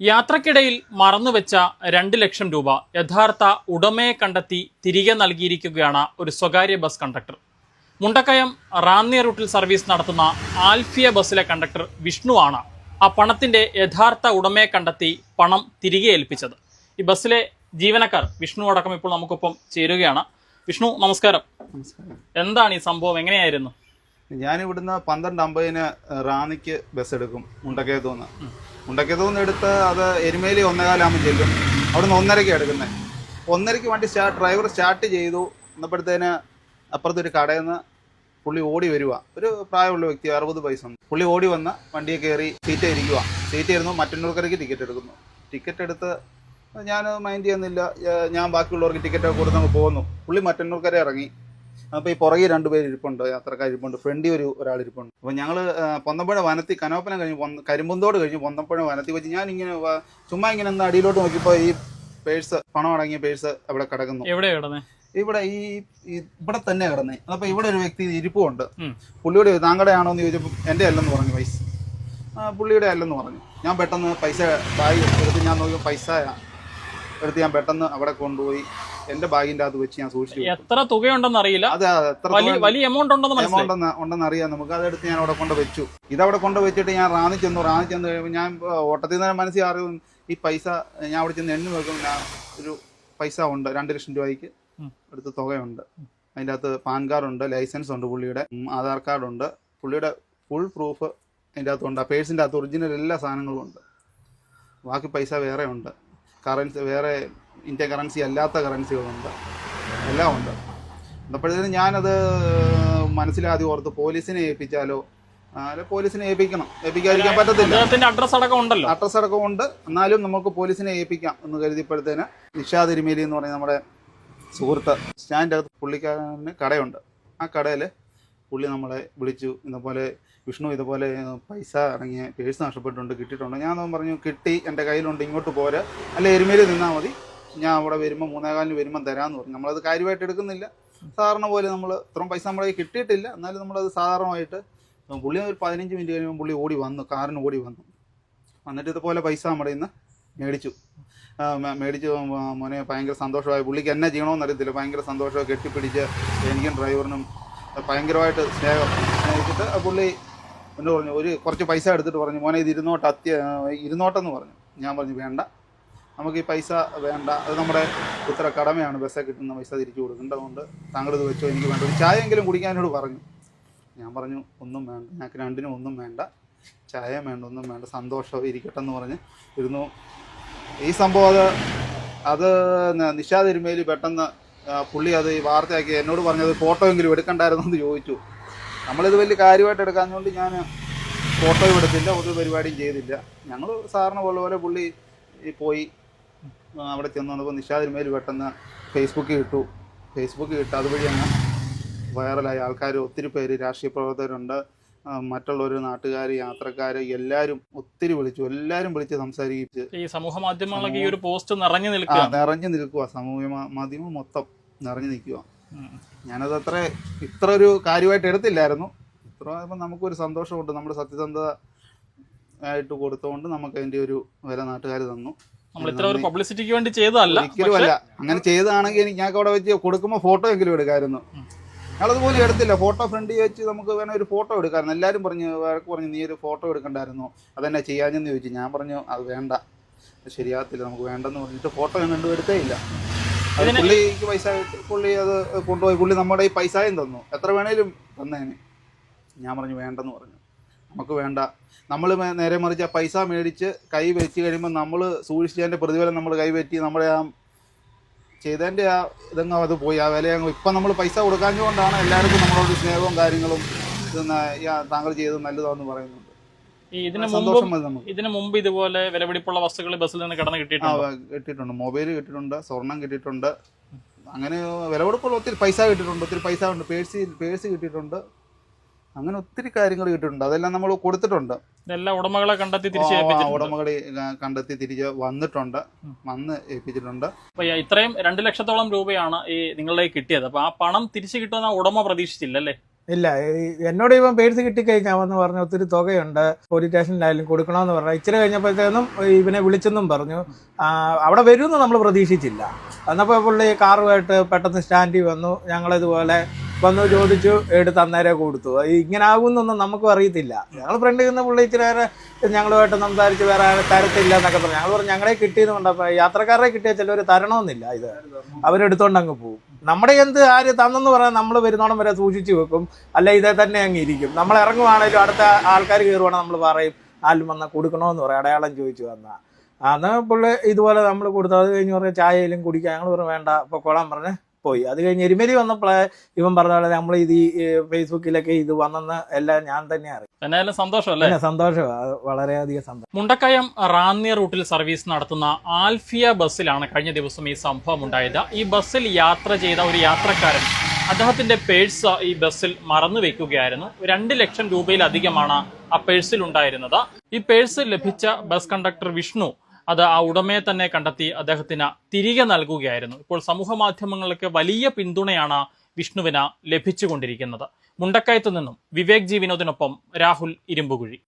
യാത്രക്കിടയിൽ മറന്നുവെച്ച രണ്ട് ലക്ഷം രൂപ യഥാർത്ഥ ഉടമയെ കണ്ടെത്തി തിരികെ നൽകിയിരിക്കുകയാണ് ഒരു സ്വകാര്യ ബസ് കണ്ടക്ടർ. മുണ്ടക്കയം റാന്നി റൂട്ടിൽ സർവീസ് നടത്തുന്ന ആൽഫിയ ബസ്സിലെ കണ്ടക്ടർ വിഷ്ണുവാണ് ആ പണത്തിന്റെ യഥാർത്ഥ ഉടമയെ കണ്ടെത്തി പണം തിരികെ ഏൽപ്പിച്ചത്. ഈ ബസ്സിലെ ജീവനക്കാർ വിഷ്ണു അടക്കം ഇപ്പോൾ നമുക്കൊപ്പം ചേരുകയാണ്. വിഷ്ണു നമസ്കാരം. നമസ്കാരം. എന്താണ് ഈ സംഭവം? എങ്ങനെയായിരുന്നു? ഞാൻ ഇവിടുന്ന് പന്ത്രണ്ട് അമ്പതിന് റാന്നിക്ക് ബസ് എടുക്കും. മുണ്ടക്കയത്തു നിന്ന് എടുത്ത് അത് എരുമേലി ഒന്നേകാലാകുമ്പോൾ ചെല്ലും. അവിടുന്ന് ഒന്നരയ്ക്ക് എടുക്കുന്നത് ഒന്നരയ്ക്ക് വണ്ടി സ്റ്റാർട്ട് ഡ്രൈവർ സ്റ്റാർട്ട് ചെയ്തു. എന്നപ്പോഴത്തേന് അപ്പുറത്തൊരു കടയിൽ നിന്ന് പുള്ളി ഓടി വരിക ഒരു പ്രായമുള്ള വ്യക്തി അറുപത് വയസ്സുണ്ട്. പുള്ളി ഓടി വന്ന് വണ്ടിയെ കയറി സീറ്റ് ഇരിക്കുക സീറ്റ് ഇരുന്നു മറ്റന്നൂർക്കരയ്ക്ക് ടിക്കറ്റ് എടുക്കുന്നു. ടിക്കറ്റ് എടുത്ത് ഞാൻ മൈൻഡ് ചെയ്യുന്നില്ല. ഞാൻ ബാക്കിയുള്ളവർക്ക് ടിക്കറ്റ് കൊടുത്ത് അങ്ങ് പോകുന്നു. പുള്ളി മറ്റന്നൂർക്കര ഇറങ്ങി. അപ്പോൾ ഈ പുറകെ രണ്ടുപേർ ഇരിപ്പുണ്ട് യാത്രക്കാർ ഇരിപ്പുണ്ട് ഫ്രണ്ടി ഒരു ഒരാൾ ഇരിപ്പുണ്ട്. അപ്പോൾ ഞങ്ങൾ പൊന്നപ്പുഴ വനത്തി കനോപ്പനം കഴിഞ്ഞ് പൊന്ത- കരിമ്പുന്തോട് കഴിഞ്ഞ് പൊന്നപ്പുഴ വനത്തി വെച്ച് ഞാൻ ഇങ്ങനെ ചുമ്മാ ഇങ്ങനെ ഒന്ന് അടിയിലോട്ട് നോക്കിയപ്പോൾ ഈ പേഴ്സ് പണം അടങ്ങിയ പേഴ്സ് അവിടെ കിടക്കുന്നു. എവിടെ കിടന്നേ? ഇവിടെ ഈ ഇവിടെ തന്നെ കിടന്നേ. അപ്പോൾ ഇവിടെ ഒരു വ്യക്തി ഇരിപ്പുണ്ട്. പുള്ളിയുടെ താങ്കളുടെ ആണോ എന്ന് ചോദിച്ചപ്പോൾ എന്റെ അല്ലെന്ന് പറഞ്ഞു പൈസ. പുള്ളിയുടെ അല്ലെന്ന് പറഞ്ഞു. ഞാൻ പെട്ടെന്ന് പൈസ ബാഗ് എടുത്ത് ഞാൻ നോക്കിയപ്പോൾ പൈസ എടുത്ത് ഞാൻ പെട്ടെന്ന് അവിടെ കൊണ്ടുപോയി. എന്റെ ബാഗിന്റെ അത് വെച്ച് ഞാൻ സൂക്ഷിച്ചു. എത്ര തുകയുണ്ടെന്ന് അറിയില്ല. വലിയ എമൗണ്ട് ഉണ്ടെന്ന് എമൗണ്ട് ഉണ്ടെന്ന് അറിയാം നമുക്ക്. അതെടുത്ത് ഞാൻ അവിടെ കൊണ്ട് വെച്ചു. ഇതവിടെ കൊണ്ട് വെച്ചിട്ട് ഞാൻ റാന്നി ചെന്നു. റാന്നി ചെന്ന് കഴിയുമ്പോൾ ഞാൻ ഓട്ടത്തിൽ നിന്ന് മനസ്സിൽ അറിയും ഈ പൈസ ഞാൻ അവിടെ ചെന്ന് എണ്ണി വെക്കും ഞാൻ ഒരു പൈസ ഉണ്ട്. രണ്ട് ലക്ഷം രൂപയ്ക്ക് എടുത്ത് തുകയുണ്ട്. അതിന്റെ അകത്ത് പാൻ കാർഡ് ഉണ്ട് ലൈസൻസ് ഉണ്ട് പുള്ളിയുടെ ആധാർ കാർഡ് ഉണ്ട്. പുള്ളിയുടെ ഫുൾ പ്രൂഫ് അതിന്റെ അകത്തുണ്ട് ആ പേഴ്സിന്റെ അകത്ത് ഒറിജിനൽ എല്ലാ സാധനങ്ങളും ഉണ്ട്. ബാക്കി പൈസ വേറെ ഉണ്ട്. കറൻസി വേറെ ഇന്ത്യൻ കറൻസി അല്ലാത്ത കറൻസികളുണ്ട് എല്ലാം ഉണ്ട്. അപ്പോഴത്തേനും ഞാനത് മനസ്സിലാതി ഓർത്ത് പോലീസിനെ ഏൽപ്പിച്ചാലോ? അല്ല പോലീസിനെ ഏൽപ്പിക്കണം. ഏൽപ്പിക്കാതിരിക്കാൻ പറ്റത്തില്ല. അഡ്രസ് അടക്കം ഉണ്ടല്ലോ. അഡ്രസ് അടക്കം ഉണ്ട്. എന്നാലും നമുക്ക് പോലീസിനെ ഏൽപ്പിക്കാം എന്ന് കരുതിയപ്പോഴത്തേന് നിഷാ തിരുമേലി എന്ന് പറയുന്ന നമ്മുടെ സുഹൃത്ത് സ്റ്റാൻഡ് അകത്ത് പുള്ളിക്കാരന് കടയുണ്ട്. ആ കടയിൽ പുള്ളി നമ്മളെ വിളിച്ചു. ഇതുപോലെ വിഷ്ണു ഇതുപോലെ പൈസ ഇറങ്ങിയ പേഴ്സ് നഷ്ടപ്പെട്ടിട്ടുണ്ട് കിട്ടിയിട്ടുണ്ട്. ഞാൻ പറഞ്ഞു കിട്ടി എന്റെ കയ്യിലുണ്ട് ഇങ്ങോട്ട് പോരെ. അല്ല എരുമേലി നിന്നാൽ മതി. ഞാൻ അവിടെ വരുമ്പോൾ മൂന്നേകാലിന് വരുമ്പോൾ തരാമെന്ന് പറഞ്ഞു. നമ്മളത് കാര്യമായിട്ട് എടുക്കുന്നില്ല. സാധാരണ പോലെ നമ്മൾ ഇത്രയും പൈസ നമ്മളെ കിട്ടിയിട്ടില്ല. എന്നാലും നമ്മളത് സാധാരണമായിട്ട് പുള്ളി ഒരു പതിനഞ്ച് മിനിറ്റ് കഴിയുമ്പോൾ പുള്ളി ഓടി വന്നു. കാറിന് ഓടി വന്നു. എന്നിട്ട് ഇതുപോലെ പൈസ നമ്മുടെ ഇന്ന് മേടിച്ചു. മേടിച്ചു മോനെ ഭയങ്കര സന്തോഷമായി. പുള്ളിക്ക് എന്നെ ചെയ്യണമെന്ന് അറിയത്തില്ല. ഭയങ്കര സന്തോഷമായി കെട്ടിപ്പിടിച്ച് എനിക്കും ഡ്രൈവറിനും ഭയങ്കരമായിട്ട് സ്നേഹം സ്നേഹിച്ചിട്ട് പുള്ളി എന്നോട് പറഞ്ഞു ഒരു കുറച്ച് പൈസ എടുത്തിട്ട് പറഞ്ഞു മോനെ ഇത് ഇരുന്നോട്ട് അത്യ ഇരുന്നോട്ടെന്ന് പറഞ്ഞു. ഞാൻ പറഞ്ഞു വേണ്ട. നമുക്ക് ഈ പൈസ വേണ്ട. അത് നമ്മുടെ ഇത്ര കടമയാണ്. ബസ്സേ കിട്ടുന്ന പൈസ തിരിച്ചു കൊടുക്കേണ്ടതുകൊണ്ട് ഇത് വെച്ചോ എനിക്ക് വേണ്ട. ഒരു ചായയെങ്കിലും കുടിക്കാനോട് പറഞ്ഞു. ഞാൻ പറഞ്ഞു ഒന്നും വേണ്ട. ഞങ്ങൾക്ക് രണ്ടിനും ഒന്നും വേണ്ട. ചായ വേണ്ട ഒന്നും വേണ്ട. സന്തോഷം ഇരിക്കട്ടെ എന്ന് പറഞ്ഞ് ഇരുന്നു. ഈ സംഭവം അത് അത് ന- നിഷാ പെട്ടെന്ന് പുള്ളി അത് ഈ വാർത്തയാക്കി എന്നോട് പറഞ്ഞത് ഫോട്ടോ എങ്കിലും എടുക്കണ്ടായിരുന്നു എന്ന് ചോദിച്ചു. നമ്മളിത് വലിയ കാര്യമായിട്ട് എടുക്കാഞ്ഞുകൊണ്ട് ഞാൻ ഫോട്ടോയും എടുത്തില്ല ഒരു പരിപാടിയും ചെയ്തില്ല. ഞങ്ങൾ സാറിന് പോലെ പോലെ പുള്ളി പോയി അവിടെ ചെന്ന് വന്നപ്പോൾ നിഷാദിന്മേൽ പെട്ടെന്ന് ഫേസ്ബുക്കിൽ ഇട്ടു. ഫേസ്ബുക്കിൽ ഇട്ട് അതുവഴി അങ്ങ് വൈറലായി. ആൾക്കാർ ഒത്തിരി പേര് രാഷ്ട്രീയ പ്രവർത്തകരുണ്ട്. മറ്റുള്ളവർ നാട്ടുകാർ യാത്രക്കാർ എല്ലാവരും ഒത്തിരി വിളിച്ചു. എല്ലാവരും വിളിച്ച് സംസാരിച്ച് ഈ സമൂഹ മാധ്യമങ്ങളൊക്കെ ഈ ഒരു പോസ്റ്റ് നിറഞ്ഞു നിൽക്കുക. നിറഞ്ഞു നിൽക്കുക. സമൂഹ മാധ്യമം മൊത്തം നിറഞ്ഞു നിൽക്കുക. ഞാനത് അത്ര ഇത്ര ഒരു കാര്യമായിട്ട് എടുത്തില്ലായിരുന്നു. ഇത്ര ആയപ്പോൾ നമുക്കൊരു സന്തോഷമുണ്ട്. നമ്മുടെ സത്യസന്ധത ആയിട്ട് കൊടുത്തുകൊണ്ട് നമുക്ക് അതിന്റെ ഒരു വില നാട്ടുകാർ തന്നു. നമ്മൾ ഇത്ര ഒരു പബ്ലിസിറ്റിക്ക് വേണ്ടി ചെയ്തതല്ല അങ്ങനെ ചെയ്തതാണെങ്കിൽ എനിക്ക് ഞങ്ങൾക്ക് അവിടെ വെച്ച് കൊടുക്കുമ്പോൾ ഫോട്ടോ എങ്കിലും എടുക്കാമായിരുന്നു ഉം. ഞങ്ങളതുപോലെ എടുത്തില്ല. ഫോട്ടോ ഫ്രണ്ടിൽ വെച്ച് നമുക്ക് വേണേൽ ഒരു ഫോട്ടോ എടുക്കാമായിരുന്നു എല്ലാവരും പറഞ്ഞു വഴക്ക് പറഞ്ഞു നീ ഒരു ഫോട്ടോ എടുക്കണ്ടായിരുന്നു. അതെന്നെ ചെയ്യാഞ്ഞെന്ന് ചോദിച്ചു. ഞാൻ പറഞ്ഞു അത് വേണ്ട. ശരിയാകത്തില്ല. നമുക്ക് വേണ്ടെന്ന് പറഞ്ഞിട്ട് ഫോട്ടോ ഞാൻ കണ്ടു എടുത്തേ ഇല്ല. അത് പുള്ളിക്ക് പൈസ പുള്ളി അത് കൊണ്ടുപോയി. പുള്ളി നമ്മുടെ ഈ പൈസയും തന്നു. എത്ര വേണേലും തന്നേനെ. ഞാൻ പറഞ്ഞു വേണ്ടെന്ന് പറഞ്ഞു. നമുക്ക് വേണ്ട. നമ്മൾ നേരെ മറിച്ച് ആ പൈസ മേടിച്ച് കൈ വെച്ച് കഴിയുമ്പോൾ നമ്മൾ സൂക്ഷിച്ചതിന്റെ പ്രതിഫലം നമ്മൾ കൈ പറ്റി നമ്മുടെ ആ ചെയ്തതിന്റെ ആ ഇതങ്ങ് അത് പോയി. ആ വില അങ്ങ് ഇപ്പം നമ്മൾ പൈസ കൊടുക്കാഞ്ഞുകൊണ്ടാണ് എല്ലാവർക്കും നമ്മളോട് സ്നേഹവും കാര്യങ്ങളും താങ്കൾ ചെയ്തത് നല്ലതാണെന്ന് പറയുന്നുണ്ട്. ഈ ഇതിന് മുമ്പും ഇതിന് ഇതുപോലെ വിലപിടിപ്പുള്ള വസ്തുക്കൾ ബസ്സിൽ നിന്ന് കടന്ന് കിട്ടിയിട്ടുണ്ട്? കിട്ടിയിട്ടുണ്ട്. മൊബൈൽ കിട്ടിയിട്ടുണ്ട് സ്വർണം കിട്ടിയിട്ടുണ്ട്. അങ്ങനെ വിലപിടിപ്പുള്ള ഒത്തിരി പൈസ കിട്ടിയിട്ടുണ്ട് ഒത്തിരി പൈസ ഉണ്ട്. പേഴ്സ് പേഴ്സ് കിട്ടിയിട്ടുണ്ട്. അങ്ങനെ ഒത്തിരി കാര്യങ്ങൾ കിട്ടിയിട്ടുണ്ട്. അതെല്ലാം നമ്മൾ കൊടുത്തിട്ടുണ്ട്. ഇതെല്ലാം ഉടമകളെ കണ്ടെത്തി തിരിച്ച് ഉടമകളെ കണ്ടെത്തി തിരിച്ച് വന്നിട്ടുണ്ട്. വന്ന് ഏൽപ്പിച്ചിട്ടുണ്ട്. അപ്പൊ ഇത്രയും രണ്ട് ലക്ഷത്തോളം രൂപയാണ് ഈ നിങ്ങളുടെ കിട്ടിയത്. അപ്പൊ ആ പണം തിരിച്ചു കിട്ടുന്ന ഉടമ പ്രതീക്ഷിച്ചില്ല അല്ലേ ഇല്ല എന്നോട് ഇപ്പം പേഴ്സ് കിട്ടിക്കഴിഞ്ഞാൽ വന്ന് പറഞ്ഞു ഒത്തിരി തുകയുണ്ട്. പോലീസ് സ്റ്റേഷനിലായാലും കൊടുക്കണമെന്ന് പറഞ്ഞു. ഇച്ചിരി കഴിഞ്ഞപ്പോഴത്തേനും ഇവനെ വിളിച്ചെന്നും പറഞ്ഞു. ആ, അവിടെ വരുമെന്ന് നമ്മൾ പ്രതീക്ഷിച്ചില്ല. എന്നപ്പോൾ പുള്ളി കാറുമായിട്ട് പെട്ടെന്ന് സ്റ്റാൻഡിൽ വന്നു. ഞങ്ങളിതുപോലെ വന്നു ചോദിച്ചു എടുത്ത് അന്നേരെ കൊടുത്തു. ഇങ്ങനെ ആകുമെന്നൊന്നും നമുക്കും അറിയത്തില്ല. ഞങ്ങൾ ഫ്രണ്ടിൽ നിന്ന് പുള്ളി ഇച്ചിരി ഞങ്ങളുമായിട്ട് സംസാരിച്ച് വേറെ തരത്തില്ല എന്നൊക്കെ പറഞ്ഞു. ഞങ്ങൾ പറഞ്ഞു ഞങ്ങളെ കിട്ടിയെന്നുണ്ട് അപ്പോൾ യാത്രക്കാരെ കിട്ടിയ ചിലവർ തരണമെന്നില്ല ഇത്. അവരെടുത്തോണ്ട് അങ്ങ് പോകും നമ്മുടെ എന്ത് ആര് തന്നെന്ന് പറഞ്ഞാൽ നമ്മൾ വരുന്നോണം വരെ സൂക്ഷിച്ചു വെക്കും. അല്ല ഇതേ തന്നെ അങ്ങ് ഇരിക്കും. നമ്മൾ ഇറങ്ങുവാണേലും അടുത്ത ആൾക്കാർ കയറുവാണെങ്കിൽ നമ്മൾ പറയും ആരും വന്നാൽ കൊടുക്കണമെന്ന് പറയും. അടയാളം ചോദിച്ചു വന്നാൽ അന്ന് പുള്ളി ഇതുപോലെ നമ്മൾ കൊടുത്തു. അത് കഴിഞ്ഞ് പറഞ്ഞാൽ ചായയിലും കുടിക്കാം ഞങ്ങൾ പറഞ്ഞു വേണ്ട പൊക്കോളാൻ പറഞ്ഞ്. പോയി. അത് കഴിഞ്ഞ് എരുമേലി വന്നപ്പോഴേ ഇവൻ പറഞ്ഞ നമ്മൾ ഇത് ഈ ഫേസ്ബുക്കിലൊക്കെ ഇത് വന്നെന്ന് എല്ലാം ഞാൻ തന്നെ അറിയാം. സന്തോഷമല്ലേ? സന്തോഷമാണ് വളരെയധികം സന്തോഷം മുണ്ടക്കയം റാന്നിയ റൂട്ടിൽ സർവീസ് നടത്തുന്ന ആൽഫിയ ബസ്സിലാണ് കഴിഞ്ഞ ദിവസം ഈ സംഭവം ഉണ്ടായത്. ഈ ബസ്സിൽ യാത്ര ചെയ്ത ഒരു യാത്രക്കാരൻ അദ്ദേഹത്തിന്റെ പേഴ്സ് ഈ ബസ്സിൽ മറന്നു വെക്കുകയായിരുന്നു. രണ്ട് ലക്ഷം രൂപയിലധികമാണ് ആ പേഴ്സിൽ ഉണ്ടായിരുന്നത് ഈ പേഴ്സ് ലഭിച്ച ബസ് കണ്ടക്ടർ വിഷ്ണു അത് ആ ഉടമയെ തന്നെ കണ്ടെത്തി അദ്ദേഹത്തിന് തിരികെ നൽകുകയായിരുന്നു. ഇപ്പോൾ സമൂഹ മാധ്യമങ്ങളിലൊക്കെ വലിയ പിന്തുണയാണ് വിഷ്ണുവിന് ലഭിച്ചുകൊണ്ടിരിക്കുന്നത്. മുണ്ടക്കയത്ത് നിന്നും വിവേക് ജി വിനോദിനൊപ്പം രാഹുൽ ഇരുമ്പുകുഴി.